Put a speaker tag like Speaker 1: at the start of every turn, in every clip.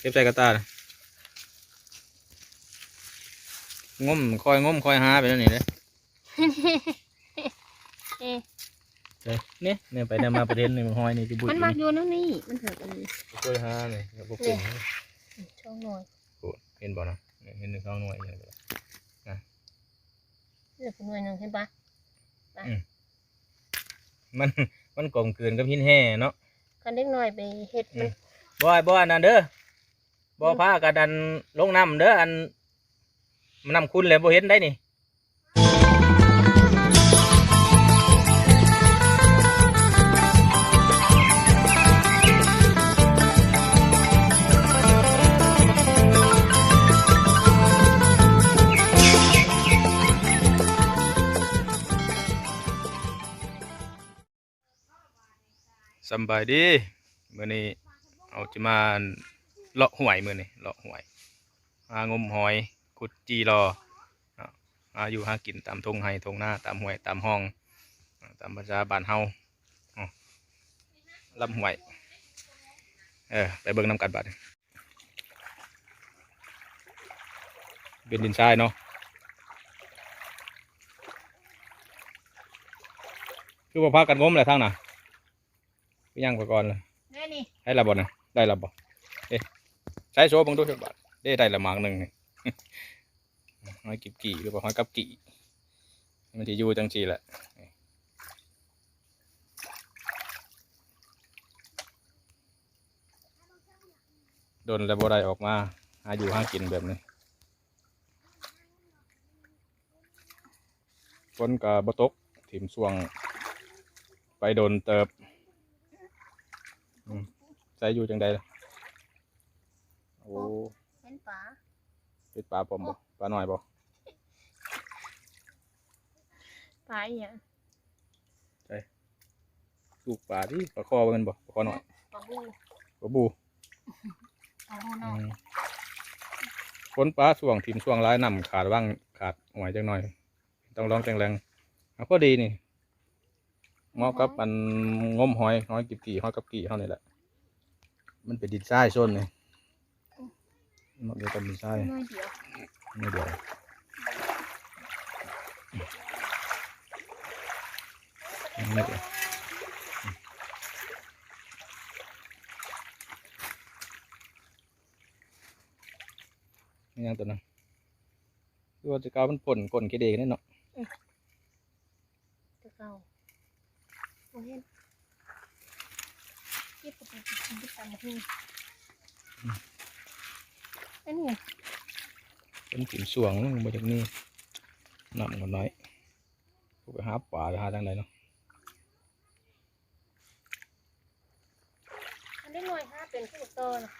Speaker 1: เก็บใส่กระตาน่ะงมคอยงมคอยหาไปแล้วนี่เลย
Speaker 2: เอ๊ะ
Speaker 1: เด้เนี่ยเนี่ยไปเนี่ยมาประเด็นนี่มันห้อยนี่จะบุย
Speaker 2: มันมักอยู่นั่นนี่มันเถิดอันนี้
Speaker 1: คอยหาเนี่ยแล้วพวกเป็น
Speaker 2: ช่องหน่อย
Speaker 1: โอ้เห็นบ่นะเนี่ยเห็นหนึ่งสองหน่วยอย่างเงี้ย
Speaker 2: เลือกหน่วยหนึ่งเห็นปะ
Speaker 1: มันมันกลมเกินกับหินแห่เนาะ
Speaker 2: คันเล็กหน่อยไปเฮ็ดมัน
Speaker 1: บ่ไอ้บ่อันนั้นเด้อ บ่พากันดันลงน้ำเด้ออันมันน้ำคุณเลยบ่เห็นได้นี่สบายดีมื้อนี้เอาจะมา เลาะหวยมื้อนี้เลาะหวยหางมหอยขุดจีรอเนาะหาอยู่หากินตามทงไห้ทงหน้าตามห้วยตามห้องเนาะตามภาษาบ้านเฮาอ๋อลำหวยเออไปเบิ่งน้ำกันบัดนี้เป็นดินทรายเนาะคือว่าพากันงมแหละทางน่ะไปย่างไปก่อนเลย
Speaker 2: แน่นี่
Speaker 1: ให้ระบบนะได้ระบบเอ๊ะ ใช้โซ่บังดูสักบาทได้ได้ละหมางหนึ่งนี่หอยกิบกี่หรือว่าหอยกับกี่มันจะอยู่จังสีแหละโดนแล้วบ่ได้ออกมาหาอยู่ห้ากินแบบนี้ฝนกับบตกถิ่มสวง ไปโดนเติบใส่อยู่จังใดล่ะ อ้
Speaker 2: เห็นปลา
Speaker 1: เป็นปลาปอมบ่ปลาหน่อยบ่
Speaker 2: ปลาอีหยัง
Speaker 1: ลูกปลาที่ปลาคอเบิ่งบ่ปลาคอหน่อย
Speaker 2: ปลาบู
Speaker 1: ปลาบู
Speaker 2: ปลาบู
Speaker 1: อื
Speaker 2: น้อย
Speaker 1: มฝนปลาส่วงถิ่มส่วงร้ายน้ำขาดว่างขาดหวยจังหน่อย ต้องร้องแรงแรงๆเอาพอดีนี่เหมาะกับมันงมหอยหอยกิบกี่หอยกับกี่เท่านี้แหละมันเป็นดินทรายส้นนี่มั นเดียวกันดินทราย
Speaker 2: น้อยเดียว
Speaker 1: ไม่เดียวไม่เดียวนี่ยังตัวนั้นดูว่าจะกลายเป็นผลกลนเกเดกันเนาะ
Speaker 2: จะเก่าโอ้เห็นเก็บไปกินที่ตามมาที่ อันนี้
Speaker 1: เป็นถิ่นสวงมันมาจากนี่นำกันน้อยพวกไปหาป่าไปหาทางไหนเนาะ
Speaker 2: อันนี้หน่อยฮะเป็นผู้โตนะ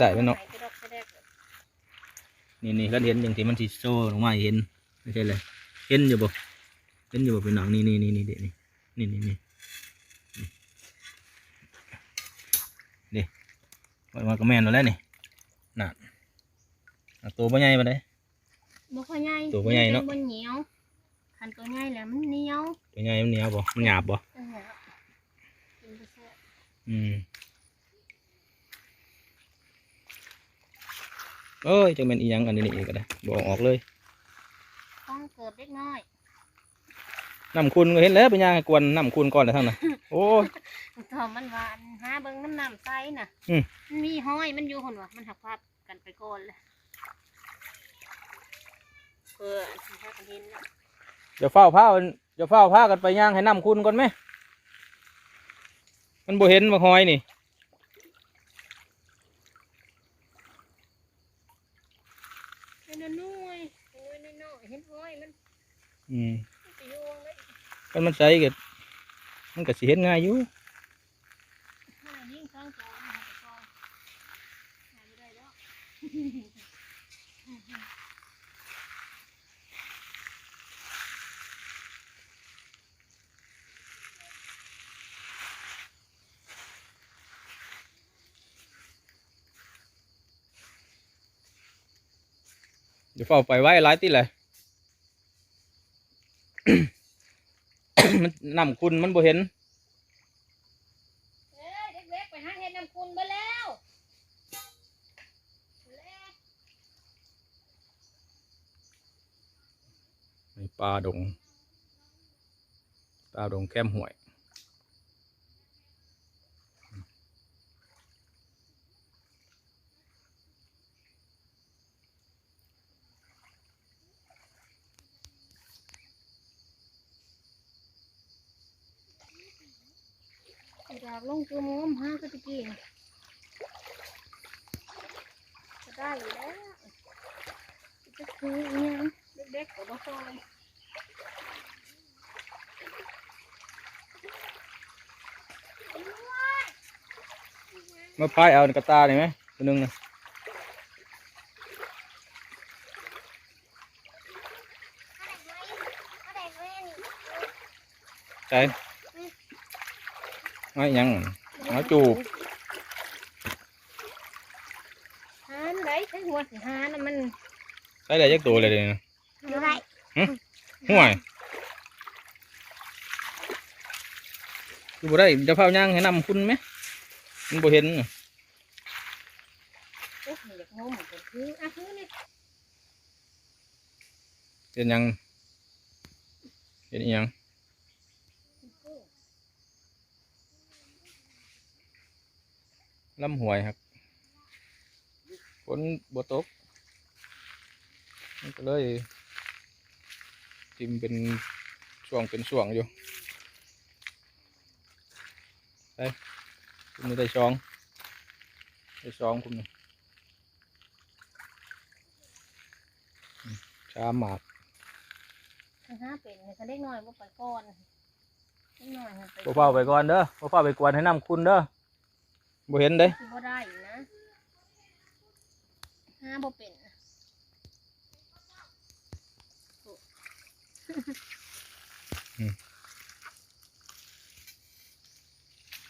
Speaker 1: ได้ไหมเนาะ
Speaker 2: หกระดกกระแดกเลย
Speaker 1: นี่นี่ก็เห็นอย่างที่มันสิโซ่ลงมาเห็นไม่ใช่เลยเห็นอยู่บ่เห็นอยู่บ่เป็นหนังนี่นี่นี่นี่เด็นี่นี่นี่นี่นี่มันมันก็แม่นแล้วแหละนี่ น่ะอะตัวบ่ใหญ่ปานใด
Speaker 2: บ่ค่อยใหญ่
Speaker 1: ตัวบ่ใหญ่เนาะ
Speaker 2: มัเหนียวคันตัวใหญ่แล้วมันเหนียว
Speaker 1: ตัวใหญ่มันเหนียวบ่มันหยาบบ่
Speaker 2: จังหวะกินไปแซ่บ
Speaker 1: อืมเอ้ยจังเป็นอีหยังอันนี้นี่อีกก็ได้บ่เอาออกเลย
Speaker 2: ต้องเกิดเล็กน้อย
Speaker 1: น้ำคุณก็เห็นแล้วเป็นยังไงกวนน้ำคุณก่อนเลยทั้งนั้นโอ้ย
Speaker 2: ตอมันหวานหาเบิ่งน้ำน้ำใสน่ะ
Speaker 1: อืม
Speaker 2: มันมีห้อยมันอยู่คนวะมันหักภาพกันไปก่อนเลยเพื่อที่ถ้ากันเห็นน่ะ
Speaker 1: อย่าเฝ้าผ้าอย่าเฝ้าผ้ากันไปย่างให้น้ำคุณก่อนไหมมันบ่เห็นมาหอยนี่
Speaker 2: เห็นน้อยเห็นน้อยๆเห็นห้อยมัน
Speaker 1: อืม กันมันใส่ก็มันก็สิเห็นง่ายอยู่
Speaker 2: ห้อยยิ่งข้างจอมันหักไปก่อนหาไม่ได้แล้ว
Speaker 1: อย่าเฝ้าไปไว้หลายติเลย มันน้ำคุณมันบ่เห็น
Speaker 2: เด็กๆไปหาเห็ดนำคุณมาแล้ว
Speaker 1: ในป่าดงป่าดงแก้มห่วย
Speaker 2: อยากลงตัวมุมห้าก็ตะกี้นี่จะได้อยู่แล้วจะคืออหยังเด็กๆก็บ่ซอย
Speaker 1: มาพายเอากระตาได้ไหมตัวนึงนะใช่ ไม่ยังเอาจูบ
Speaker 2: หานได้ใช้หัวสิหานะมัน
Speaker 1: ใช่ได้ยักตัวเลยเดี๋ยวนี้
Speaker 2: อยู่ไร
Speaker 1: ห่วยอยู่บ่ได้จะพาย่างให้นำคุณไหมมันบ่เห็นน่ะ
Speaker 2: โอ้ยอยากงมเหมือนกันคืออะคือนี่
Speaker 1: เห็นยังเห็นอีหยัง ลำหวยครับฝนบ่ตกมันก็เลยทิมเป็นช่วงเป็นช่วงอยู่ไปคุณนี่ได้ช่องได้ช่องคุณนี่อืมชามหมาก
Speaker 2: ถ้าหาเป็นเนี่ยเขาเล็กน้อยบ่ไปก่อนเล็กน้อยให้ไป
Speaker 1: บ่เฝ้าไปก่อนเด้อบ่เฝ้าไปกวนให้น้ำคุณเด้อ บ่เห็นเด้
Speaker 2: สิบ่ได้อยู่นะหาบ่เป็นนะ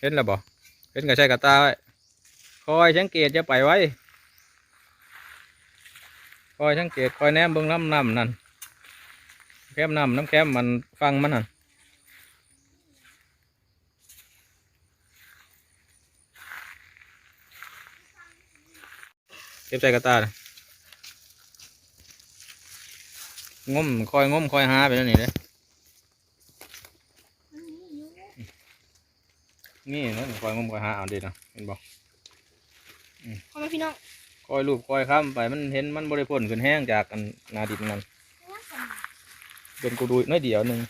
Speaker 1: เห็นแล้วบ่เห็นก็ใช้กระตาไว้คอยสังเกตจะไปไว้ คอยสังเกตคอยแนมเบิ่งน้ำน้ำนั่นแคมน้ำน้ำแคมมันฟังมันนั่น เก็บใส่กระตาน่ะงมคอยงมคอยหาไปนั่นนี่เลย
Speaker 2: อันนี้อยู่
Speaker 1: นี่นะคอยงมคอยหาเอาดีนะเห็นบ่
Speaker 2: เอามาพี่น้อง
Speaker 1: คอยรูปคอยค้ำไปมันเห็นมันบริพ้นขึ้นแห้งจากกันหนาดินนั่นเป็นกูดูน้อยเดียวหนึ่ง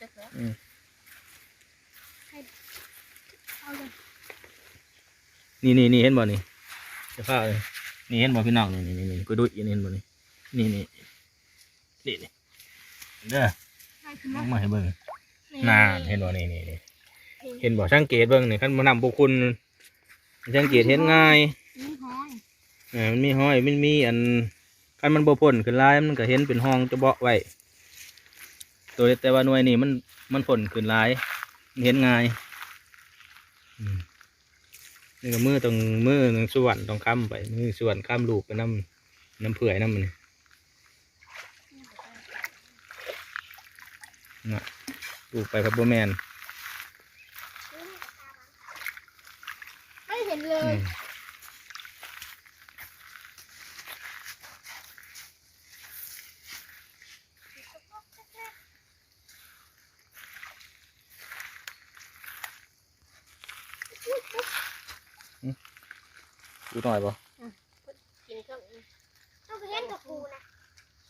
Speaker 2: จะเถอะ
Speaker 1: อืม
Speaker 2: ให้เอาเลย
Speaker 1: นี่นี่นี่เห็นบ่นี่ จะพาเลยนี่เห็นบ่พี่น้องนี่นี่นี่นี่กูดูอีนี่เห็นบ่นี่นี่นี่นี่นี่เด้อ
Speaker 2: ให้ขึ้น
Speaker 1: ม
Speaker 2: มา
Speaker 1: องมาให้เบิ่งนานเห็นบ่นี่นี่นี่เห็นบ่สังเกตเบิ่งนี่คันมานำบุคคลสังเกตเห็นง่าย
Speaker 2: นี่ห้อย
Speaker 1: เออมันมีห้อยมันมีอันคันมันบ่พ้นขึ้นลายมันก็เห็นเป็นห้องจะเบาะไว้ตัวแต่ว่าหน่วยนี่มันมันพ้นขึ้นลายมันเห็นง่ายอืม นี่ก็มือตรงมือส่วนตรงค้ำไปมือส่วนค้ำลูกไปน้ำน้ำเผื่อยน้ำมันน่ะลูกไปพับเบอร์แมน
Speaker 2: ไม่เห็นเล
Speaker 1: อื
Speaker 2: ย
Speaker 1: หน่อยป่ะ
Speaker 2: กินข้าวต้องไปเห็นกับกูนะ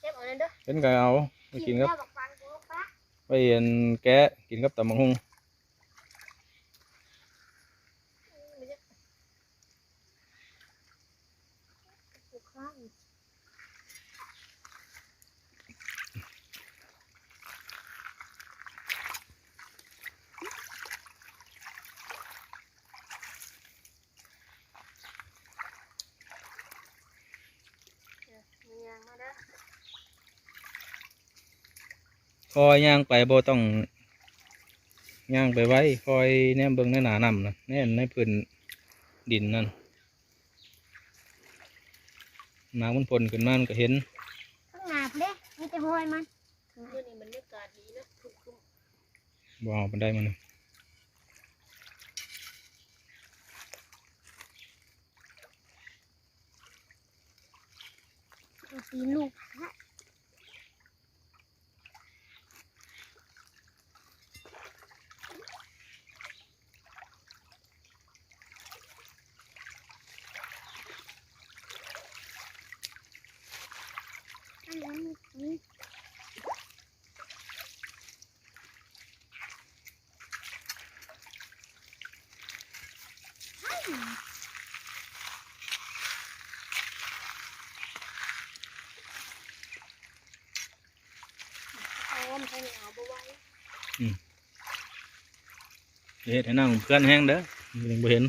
Speaker 2: เก็บเอาเลยเด้อ
Speaker 1: เห็นก็เอาไปกินครับ
Speaker 2: ข้าวกับฟันกูปะ
Speaker 1: ไปเห็นแกะกินกับตำบักหุ่ง
Speaker 2: กูข้าว มียางมาเด้อ
Speaker 1: คอยย่างไปบ่ต้องย่างไปไว้คอยแนมเบิ่งในหนานํนะแน่นในพื้นดินนั่นน้ำมันพ่นขึ้นมามันก็เห็น
Speaker 2: ข้างหน้าเด้มีแต่ห้อยมันเดี๋ยวนี้บรรยากาศดีนะคึม
Speaker 1: บ่เอามันได้มัน
Speaker 2: ๆสีลูกฮะ เอามันใช้เอาไปไว้
Speaker 1: เห็ดให้นั่งเพื่อนแห้งเด้อยังบ่เห็น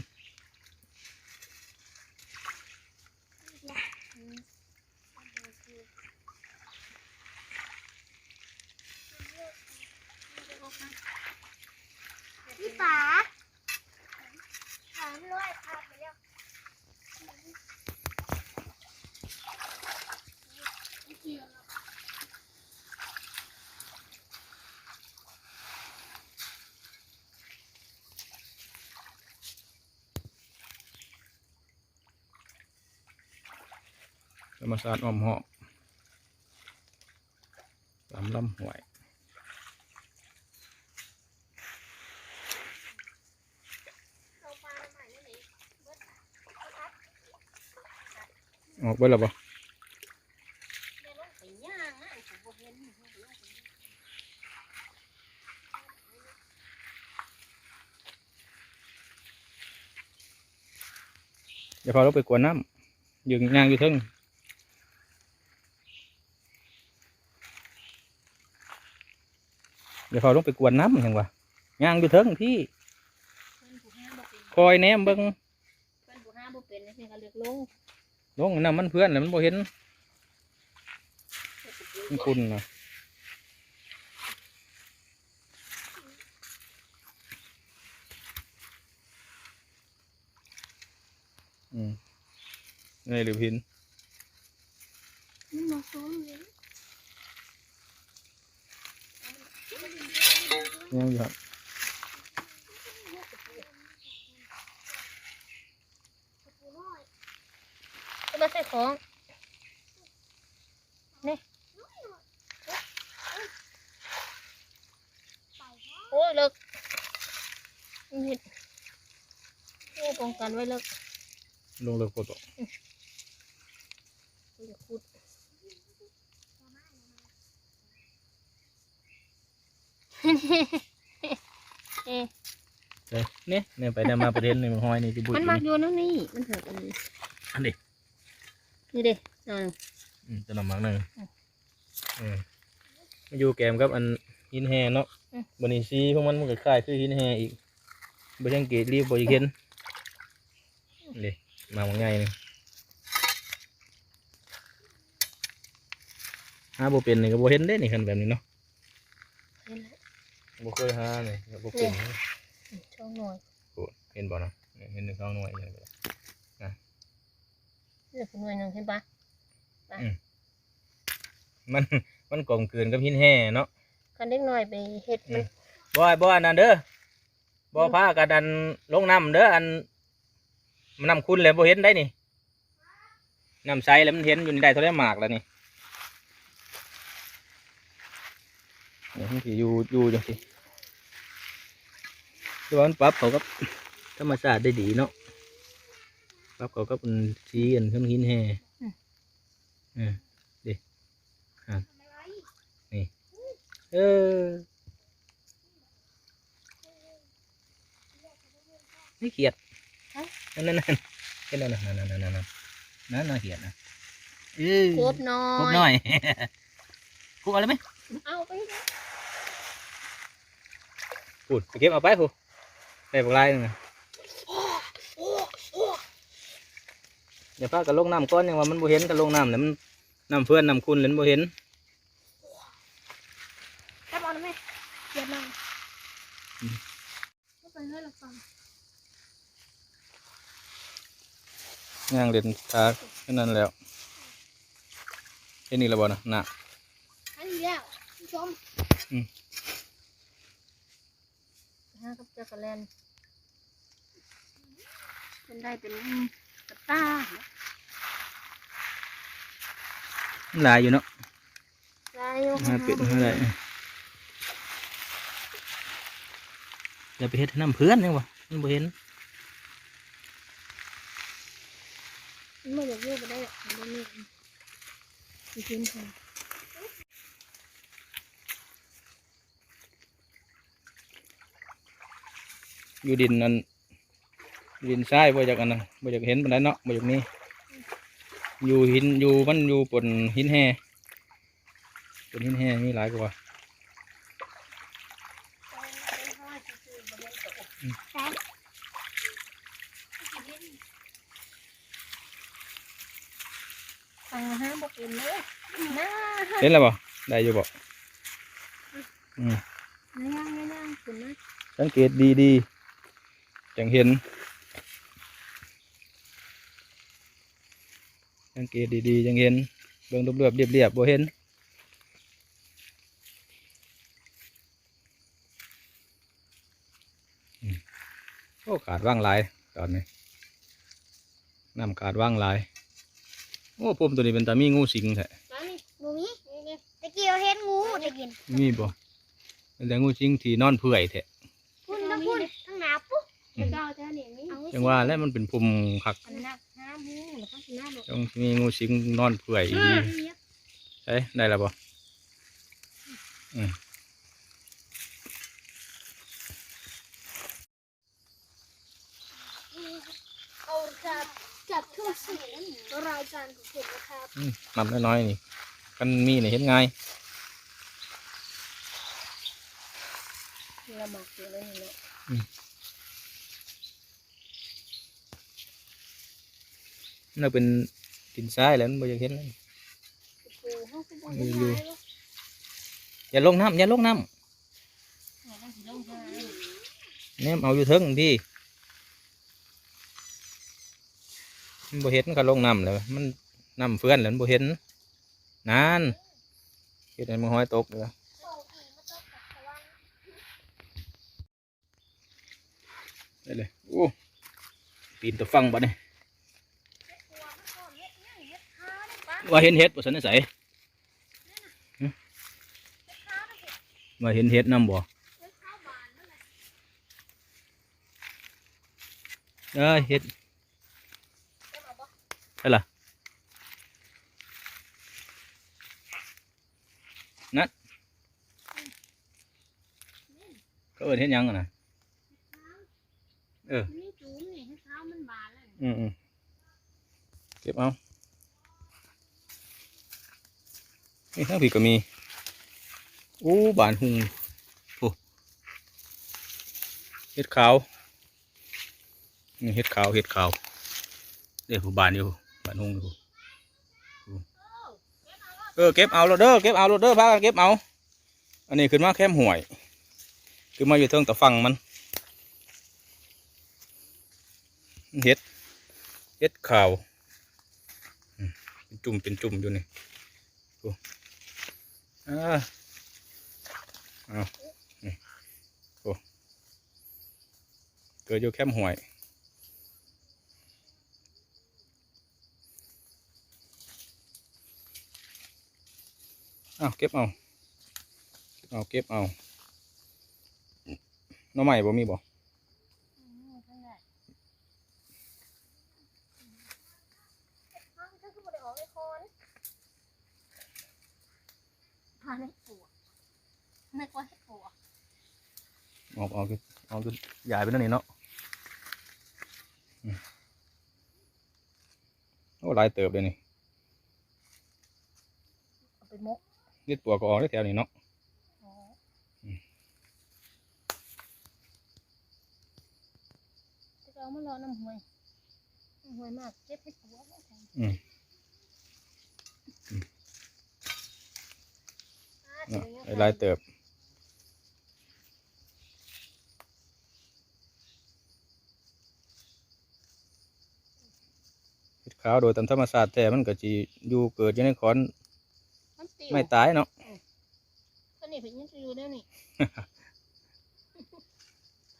Speaker 3: พี่ป๋าถามด้วยพาไปเร็ว
Speaker 1: ธรรมศาสตร์อ้อมหอกตามลำห้วย
Speaker 3: เราปลาใหม่นี่นี่
Speaker 1: ออกไปแล้วบ่
Speaker 2: แม่ลงไปย่างเดี๋
Speaker 1: ยวพอเราไปกวนน้ำยืนย่างอยู่ทึ่ง เดี๋ยวพอลงไปกวนน้ำยังวะย่างอยู่เทึงพี่
Speaker 2: เพิ่นผู้ห้าบ่เป็น
Speaker 1: คอยแนมเบิ่ง
Speaker 2: เพิ่นผู้ห้าบ่เป็นนี่เพิ่นก็เลือกลง
Speaker 1: ลงน้ำมันเพื่อนแล้วมันบ่เห็นมันคุณนะอืมนี่หรือพิน
Speaker 3: มันมาซ้อมเลย
Speaker 1: ยังอยู่ครับ
Speaker 3: ปูน้อย
Speaker 2: ก็มาใส่ของ นี่
Speaker 3: ไปวะ
Speaker 2: โอ้ยเลิกนี่โอ้ป้องกันไว้เลิก
Speaker 1: ลงเลิกโคตร
Speaker 2: เดี๋ยวขุด เอ๊ะ
Speaker 1: ใช่เนี่ยเนี่ยไปได้มาประเด็นในมันห้อยนี่ที่บุญ
Speaker 2: มันมักอยู่นั่นนี่มันถึงอันนี้
Speaker 1: อันนี้
Speaker 2: นี่เด้เออ
Speaker 1: อืมจะนำมักหนึ่งเออมาอยู่แกมกับอันหินแฮเนาะบันนี้ซีพวกมันมันก็คล้ายคือหินแฮอีกบ่สังเกตรีบบ่อยากเห็นเลยมาว่าไงนี่หาบ่เป็นนี่ก็บ่เห็นเด้นี่คันแบบนี้เนาะ
Speaker 2: เห็นแล้ว
Speaker 1: บ่เคยหานี่ก็บ่เป็น
Speaker 2: ช่องหน่อย
Speaker 1: โอ้เห็นบ่เนาะเห็นหนึ่งสองหน่วยอย่างเงี้ย
Speaker 2: เลือกหน่วยหนึ่งเห็นปะ
Speaker 1: มันมันกลมกลืนกับหินแฮเนาะ
Speaker 2: คันเล็กหน่อยไปเฮ็ดมัน
Speaker 1: บ่บ่อันนั้นเด้อบ่พากันอันลงน้ำเด้ออันมันน้ำคุณเลยบ่เห็นได้นี่น้ำใสแล้วมันเห็นอยู่นี่ได้เท่าไรหมากแล้วนี่เดี๋ยวมันสิอยู่อยู่จังซี่ คือว่ามันปรับเขากับธรรมชาติได้ดีเนาะปรับเขากับอันสีอันเครื่องหินแห่เออดิอะนี่เออนี่เขียดนั่นนั่นนั่นเห็นแล้วนะนั่นนั่นนั่นนั่นนั่นนั่นน่าเขียดนะเออ
Speaker 2: ครบหน้อย
Speaker 1: ครบหน่อยคุกเอาเลยไหม
Speaker 2: เอาไปเถอะ
Speaker 1: พูดไปเก็บเอาไปพู ได้ปลายหนึงนะเดี๋ยวพากันลงน้ำก้อนยังว่ามันบ่เห็นกันลงน้ำแล้วมันน้ำเพื่อนน้ำคุณแล้วมันบ่เห็น
Speaker 3: แค่บอลไหมเดี๋ยวมาก็ไปให้เราฟัง
Speaker 1: ย่างเด่นทาแค่นั้นแล้วแค่นี้และบ่นะน่ะ
Speaker 3: อันนี้แล้วผู้ชม
Speaker 2: ฮะกับจักรแลน เป็นได้เป็นกระตา
Speaker 1: หลายอยู่เนาะ
Speaker 2: ลายอยู่
Speaker 1: มาปิดมาได้อย่าไปเฮ็ดให้น้ำเพื่อนเนี่ยวะมันบ่เห็น
Speaker 2: มันไม่อยากอยู่ไปได้หรอกมันบ่มีมีกินค่ะ
Speaker 1: อยู่ดินนั้น ดินทรายบ่อยากอันนั้นบ่อยากเห็นปานใดเนาะบ่อยากนี้ อยู่หินอยู่มันอยู่บนหินแห่บนหินแห่มีหลายกว่า
Speaker 3: แต่
Speaker 2: ฟังห้ามบอกเป็นเลยน่า
Speaker 1: เห็นแล้วบ่ได้อยู่บ่อืม
Speaker 2: ไม่นั่งไม่นั่งคุณนะ
Speaker 1: สังเกตดีๆจังเห็น สังเกตดีๆจังเห็นเบิ่งรอบๆเรียบๆบ่เห็นอืมโอ้ขาดว่างหลายตอนนี้น้ำขาดว่างหลาย โอ้ผมตัวนี้เป็นตามีงูสิงแท้
Speaker 2: มานี่
Speaker 3: งูมี
Speaker 2: นี่นี่
Speaker 3: ตะกี้เราเห็นงูตะกิน
Speaker 1: มีบ่เป็นแต่งูสิงที่นอนเปื่อยแท้
Speaker 3: พุ่นทั้งพุ่นทั้งหนาปุ๊บ
Speaker 2: จะเก้าเท่านี้นี่
Speaker 3: เอาไว้
Speaker 1: จังว่าแล้วมันเป็นภูมิคัก ต้องมีงูสิงนอนเปื่อยอี
Speaker 2: อื
Speaker 1: ดี
Speaker 2: ม
Speaker 1: ใช่ได้แล้วบ่อืม
Speaker 3: เอาจับจับทั่วสีรายการของผมนะครับ
Speaker 1: อืมนำน้อยๆนี่กันมีนี่เห็นง่าย
Speaker 2: เราหมักอยู่เลยเนาะ
Speaker 1: น่าเป็น ดินทรายแล้วมันบ่อยากเห็นเลย
Speaker 2: ปูห้องปูบน
Speaker 1: อยู่
Speaker 2: ไม้
Speaker 1: อยู่
Speaker 2: วะ
Speaker 1: อย่าลงน้ำอย่าลงน้
Speaker 2: เนี่ยนั่งสิลงหาำ
Speaker 1: เนี่ยเอาอยู่เทิงพี่มันบ่เห็นก็ลงน้ำเลยมันน้ำเฟื่อนแล้วมันบ่เห็นนานเห็นให้มันห้อยตกเลย
Speaker 3: โอ้ผีมาตกกับตะวัน
Speaker 1: ได้เลยโอ้ปีนตัวฟังบ่เนี่ย
Speaker 3: ตัวมันก็เฮ็ดเนี่ยเฮ็ดขาได้ปะ
Speaker 1: ว่าเห็นเห็ดบ่สันนิสัย
Speaker 3: เฮ็ดขาได้เฮ็ด
Speaker 1: ว่าเห็นเห็ดน้ำบ่
Speaker 3: เฮ็ดขาบานนั่นแหละ
Speaker 1: เออเห็ด
Speaker 3: เฮ็ดเอาบ่
Speaker 1: ใช่ล่ะนั่นก็เอินเห็ดหยังอะนะเออ
Speaker 2: มันนี่จูมนี่ให้เท้ามันบานแล้ว
Speaker 1: อืมอืมเก็บเอา นี่ทั้งผีก็มีโอ้บานหุงโอ้เห็ดขาวนี่เห็ดขาวเห็ดขาวเดี๋ยวหูบานอยู่บานหุงอยู่เออเก็บเอาโลดเด้อเก็บเอาโลดเด้อพากันเก็บเอา อันนี้ขึ้นมาแคมห่วยขึ้นมาอยู่เทิงตะฟังมันเห็ดเฮ็ดขาวเป็นจุ่มเป็นจุ่มอยู่นี่ ดูอ่าเอานี่โอ้เกิดอยู่แคมห่วยเอาเก็บเอา เอาเก็บเอาน้องใหม่บ่มีบ่
Speaker 2: อืมท่านได้
Speaker 3: อ้าวถ้าคือบ่ได้ออกในคอน
Speaker 2: พาในปูนึกว่าให้ปู
Speaker 1: ออกออกออก ใหญ่ไปนั่นนี่เนาะอืมโอ้หลายเติบเลยนี่
Speaker 2: เอาไปมก
Speaker 1: นิดปัวก็ออกได้แถวนี้เนาะ
Speaker 2: อ๋อ
Speaker 1: อืม
Speaker 2: จะเอามารอน้ำห้วยน้ำห้วยมากเจ็บให้ตัวแล้วแทน
Speaker 1: อืม
Speaker 3: อ่า
Speaker 1: เนาะ
Speaker 3: เดี๋ยว
Speaker 1: ได้หลายเติบเห็ด ขาวโดยตามธรรมชาติแต่มันก็จีอยู่เกิดอยู่ในขอน
Speaker 2: มันติว
Speaker 1: ไม่ตายเนาะ
Speaker 2: ก็นี่เพิ่นยังจะอยู่ได้นี่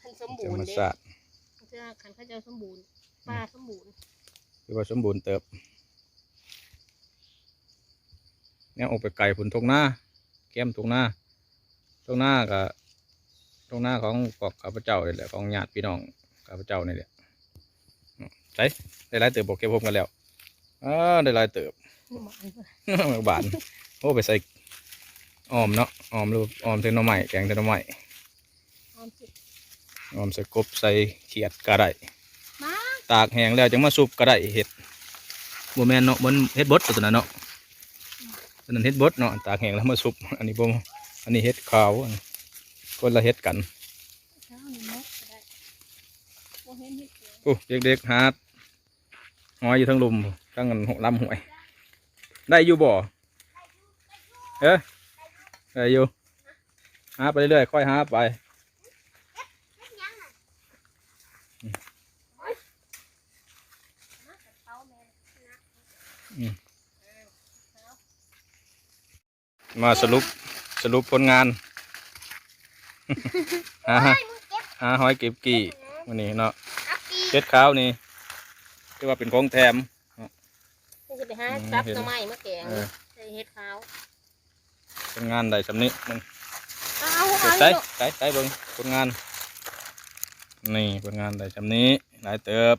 Speaker 2: พันสม
Speaker 1: ธ
Speaker 2: บู
Speaker 1: ร
Speaker 2: ร
Speaker 1: รม
Speaker 2: ณ์เด้
Speaker 1: ชาติ
Speaker 2: เจ้าขันเขาเจ้าสมบูรณ์ปลาสมบูรณ์
Speaker 1: คือว่าสมบูรณ์เติบเนี่ยออกไปไก่ผลทงหน้าแก้มทงหน้าทงหน้ากับทงหน้าของพวกข้าพเจ้านี่แหละของญาติพี่น้องข้าพเจ้านี่แหละ อืมใช่ได้หลายเติบบอกเก็บพมกันแล้วอ่าได้หลายเติบ
Speaker 2: นี่หมอน
Speaker 1: บานโอ้ไปใส่ออมเนาะออมหรือออมเทนหน่อไม้แกงเทนหน่อไม้
Speaker 2: ออมสิ
Speaker 1: ออมใส่กบใส่เขียดก็ได้
Speaker 2: มา
Speaker 1: ตากแห้งแล้วจังมาซุปก็ได้เห็ดบ่แม่นเนาะมันเห็ดบดตัวนั้นเนาะตัวนั้นเห็ดบดเนาะตากแห้งแล้วมาซุปอันนี้บ่อันนี้เห็ดขาวอันคนละเห็ดกัน
Speaker 2: เช้านี่มกก็ได้บ่เห็นเฮ็ดเสียง
Speaker 1: โอ้เด็กๆหา หอยอยู่ทั้งลุมทั้งกันลำหวย ได้อยู่บ่เอ๊ะได้อยู่หาไปเรื่อยๆค่อยหาไป
Speaker 3: เฮ็ดยังน่ะเอาแม่
Speaker 1: มาสรุปสรุปผลงานหา
Speaker 3: เฮ้ยมึงเก็บ
Speaker 1: หาหอยเก็บกี่วันนี้เนาะ
Speaker 3: เอาปี
Speaker 1: เฮ็ดขาวนี่ ที่ว่าเป็นของแถม
Speaker 2: นี่จะไปหา
Speaker 1: อืม
Speaker 2: จับ
Speaker 1: เห็น
Speaker 2: หน่อไม้มาแกง
Speaker 1: เออ
Speaker 2: ใส่เฮ็ดขาว
Speaker 1: ผลงานใดสำนี้มัน
Speaker 2: เอาเอา
Speaker 1: เดี๋ยว
Speaker 2: เอา
Speaker 1: ใช้
Speaker 2: ลูก
Speaker 1: ใช้ใช้เบิ่งผลงาน นี่ผลงานใดสำนี้หลายเติบ